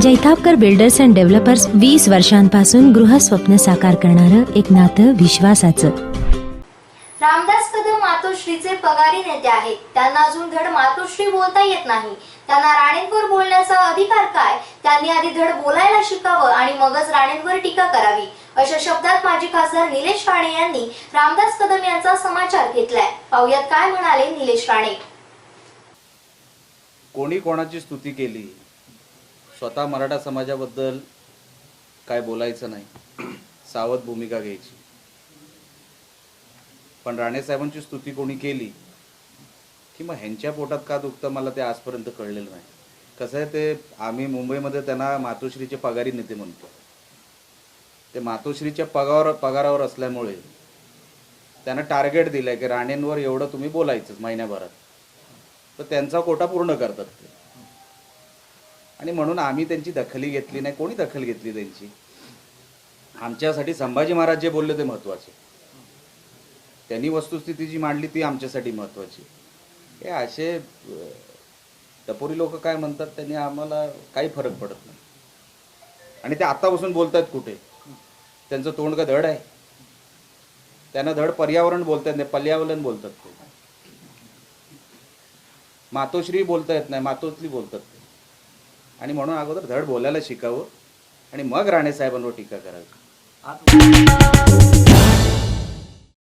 Jaitapkar builders and developers वीस वर्षांपासून गृहस्वप्न साकार करणारं एक नातं विश्वासाचं. रामदास कदम मातोश्रीचे पगारी नेते आहेत. त्यांना अजून धड मातोश्री बोलता येत नाही. त्यांना राणेंवर बोलण्याचा अधिकार काय? त्यांनी आधी धड बोलायला शिकावं आणि मगच राणेंवर टीका करावी. अशा शब्दात माजी खासदार निलेश राणे यांनी रामदास कदम यांचा समाचार घेतलाय. पाहुयात काय म्हणाले निलेश राणे? कोणी कोणाची स्तुती केली? स्वतः मराठा समाजाबद्दल काय बोलायचं नाही. सावध भूमिका घ्यायची. पण राणेसाहेबांची स्तुती कोणी केली की मग ह्यांच्या पोटात का दुखतं मला ते आजपर्यंत कळलेलं नाही. कसं आहे ते आम्ही मुंबईमध्ये त्यांना मातोश्रीचे पगारी नेते म्हणतो. ते मातोश्रीच्या पगावर पगारावर असल्यामुळे त्यांना टार्गेट दिलं आहे की राणेंवर एवढं तुम्ही बोलायचंच महिन्याभरात. तर त्यांचा कोटा पूर्ण करतात ते. आणि म्हणून आम्ही त्यांची दखली घेतली नाही कोणी दखल घेतली त्यांची? आमच्यासाठी संभाजी महाराज जे बोलले ते महत्त्वाचे त्यांनी वस्तुस्थिती जी मांडली ती आमच्यासाठी महत्त्वाची हे असे टपोरी लोक काय म्हणतात त्यांनी आम्हाला काही फरक पडत नाही. आणि ते आत्तापासून बोलतात कुठे? त्यांचं तोंड का धड आहे? त्यांना धड पर्यावरण बोलतात नाही पर्यावरण बोलतात ते. मातोश्री बोलता येत नाही मातोश्री बोलतात ते. आणि म्हणून अगोदर धड बोलायला शिकावं आणि मग राणेसाहेबांवर टीका करावी.